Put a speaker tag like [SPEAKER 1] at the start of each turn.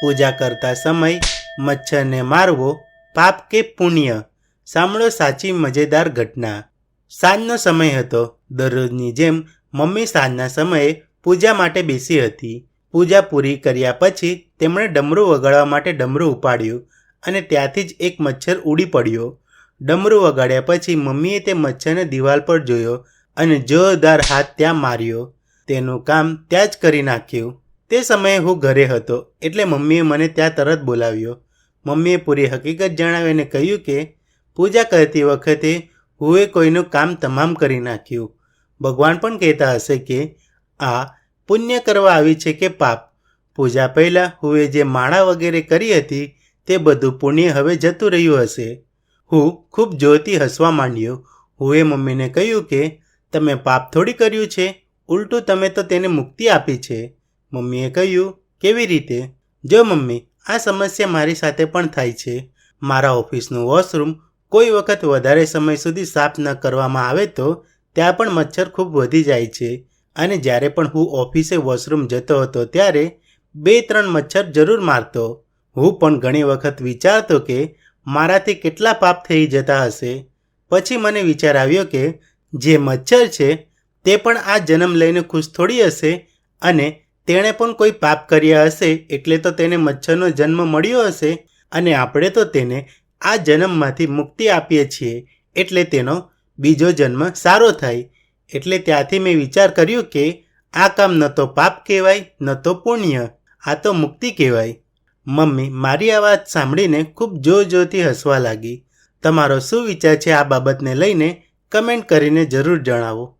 [SPEAKER 1] પૂજા કરતા સમય મચ્છરને મારવો પાપ કે પુણ્ય? સાંભળો સાચી મજેદાર ઘટના. સાંજનો સમય હતો. દરરોજની જેમ મમ્મી સાંજના સમયે પૂજા માટે બેસી હતી. પૂજા પૂરી કર્યા પછી તેમણે ડમરું વગાડવા માટે ડમરું ઉપાડ્યું અને ત્યાંથી જ એક મચ્છર ઉડી પડ્યો. ડમરું વગાડ્યા પછી મમ્મીએ તે મચ્છરને દિવાલ પર જોયો અને જોરદાર હાથ ત્યાં માર્યો. તેનું કામ ત્યાં જ કરી નાખ્યું. તે સમયે હું ઘરે હતો એટલે મમ્મીએ મને ત્યાં તરત બોલાવ્યો. મમ્મીએ પૂરી હકીકત જણાવી અને કહ્યું કે, પૂજા કરતી વખતે હુંએ કોઈનું કામ તમામ કરી નાખ્યું. ભગવાન પણ કહેતા હશે કે, આ પુણ્ય કરવા આવી છે કે પાપ. પૂજા પહેલાં હુંએ જે માળા વગેરે કરી હતી, તે બધું પુણ્ય હવે જતું રહ્યું હશે. હું ખૂબ જોરથી હસવા માંડ્યો. હુંએ મમ્મીને કહ્યું કે, તમે પાપ થોડી કર્યું છે. ઉલટું તમે તો તેને મુક્તિ આપી છે. મમ્મીએ કહ્યું, કેવી રીતે? જો મમ્મી, આ સમસ્યા મારી સાથે પણ થાય છે. મારા ઓફિસનું વોશરૂમ કોઈ વખત વધારે સમય સુધી સાફ ન કરવામાં આવે તો ત્યાં પણ મચ્છર ખૂબ વધી જાય છે. અને જ્યારે પણ હું ઓફિસે વોશરૂમ જતો હતો ત્યારે બે ત્રણ મચ્છર જરૂર મારતો. હું પણ ઘણી વખત વિચારતો કે મારાથી કેટલા પાપ થઈ જતા હશે. પછી મને વિચાર આવ્યો કે જે મચ્છર છે તે પણ આ જન્મ લઈને ખુશ થોડી હશે અને તેણે પણ કોઈ પાપ કર્યા હશે એટલે તો તેને મચ્છરનો જન્મ મળ્યો હશે અને આપણે તો તેને આ જન્મમાંથી મુક્તિ આપીએ છીએ એટલે તેનો બીજો જન્મ સારો થાય. એટલે ત્યાંથી મેં વિચાર કર્યો કે આ કામ ન તો પાપ કહેવાય, ન તો પુણ્ય, આ તો મુક્તિ કહેવાય. મમ્મી, મારી આ વાત સાંભળીને ખૂબ જોર જોરથી હસવા લાગી. તમારો શું વિચાર છે આ બાબતને લઈને કમેન્ટ કરીને જરૂર જણાવો.